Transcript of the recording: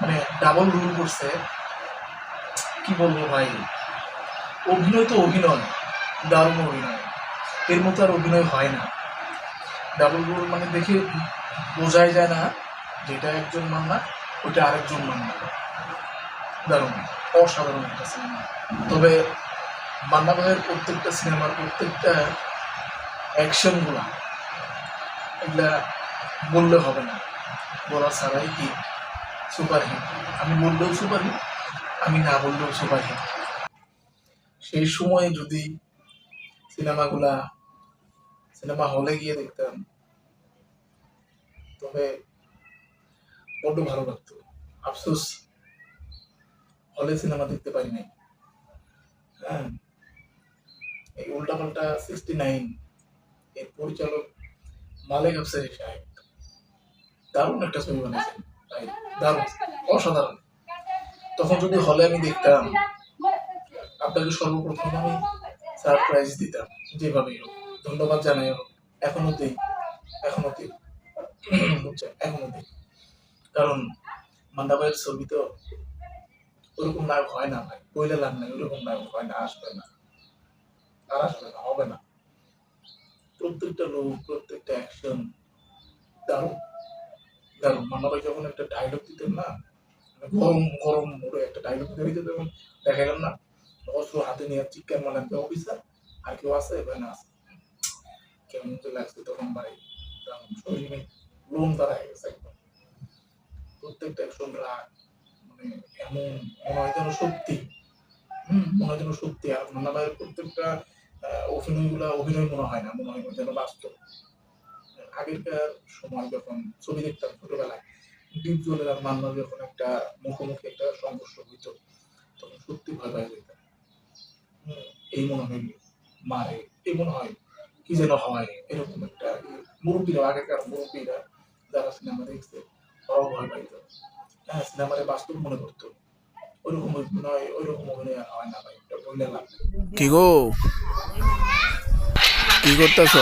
মানে double rule করছে। কি বলব ভাই? অভিনয় তো অভিনয়, দারুণ অভিনয়। এর মতো আর অভিনয় হয় না। ডাবল রোল মানে দেখে বোঝাই যায় না যেটা একজন মান্না ওটা আরেকজন মান্না দারুণ, অসাধারণ একটা সিনেমা তবে মান্না ভাইয়ের প্রত্যেকটা সিনেমার প্রত্যেকটা অ্যাকশনগুলো এগুলা বললে হবে না। বলা ছাড়াই হিট সুপার হিট আমি বললেও সুপার হিট আমি না বললেও সুপার হিট সেই সময় যদি সিনেমাগুলা, সিনেমা হলে গিয়ে দেখতাম, তবে বড্ড ভালো লাগতো। আফসোস, হলে সিনেমা দেখতে পারি নাই। হ্যাঁ এই উল্টাপাল্টা সিক্সটি নাইন এর পরিচালক মালেক আফসারি সাহেব দারুণ একটা ছবি বানিয়েছেন। দারুণ, অসাধারণ। তখন যদি হলে আমি দেখতাম, আপনাকে সর্বপ্রথম আমি সারপ্রাইজ দিতাম, যেভাবেই হোক। ধন্যবাদ জানাই হোক, এখনও দিই এখনও দিই। এখনও দিই। কারণ মান্না ভাইয়ের ছবি তো ওরকম নায়ক হয় না ভাই। বইলে লাভ নাই, ওরকম নায়ক হয় না, আসবে না। আর আসবে না, হবে না। প্রত্যেকটা লোক প্রত্যেকটা অ্যাকশন দারুণ। যখন একটা ডায়লগ দিতেন না মানে গরম গরম মুড়ে একটা ডায়লগ দিতে তখন দেখা গেল না অস্ত্র হাতে নিয়ে চিৎকার মারেন যে অফিসার আর কেউ আছে? আছে। কেমন তো লাগছে তখন ভাই শরীরে লোম গেছে একদম। প্রত্যেকটা অ্যাকশন রাগ মানে এমন, মনে যেন হম, মনে হয় যেন আর মান্না প্রত্যেকটা অভিনয়গুলা অভিনয় মনে হয় না, মনে হয় যেন বাস্তব। আগেরকার সময় যখন ছবি দেখতাম ছোটবেলায় দ্বীপ জলের আর মান্না যখন একটা মুখোমুখি একটা সংঘর্ষ হইত, তখন সত্যি ভয় পাই যেতাম এই মনে হয় মারে, এই মনে হয় কি যেন হয়, এরকম একটা মুরব্বীরা, আগেকার মুরব্বীরা যারা সিনেমা দেখছে, তারাও ভয় পাইত। হ্যাঁ সিনেমারে বাস্তব মনে করতো। কি গো? কি করতেছ?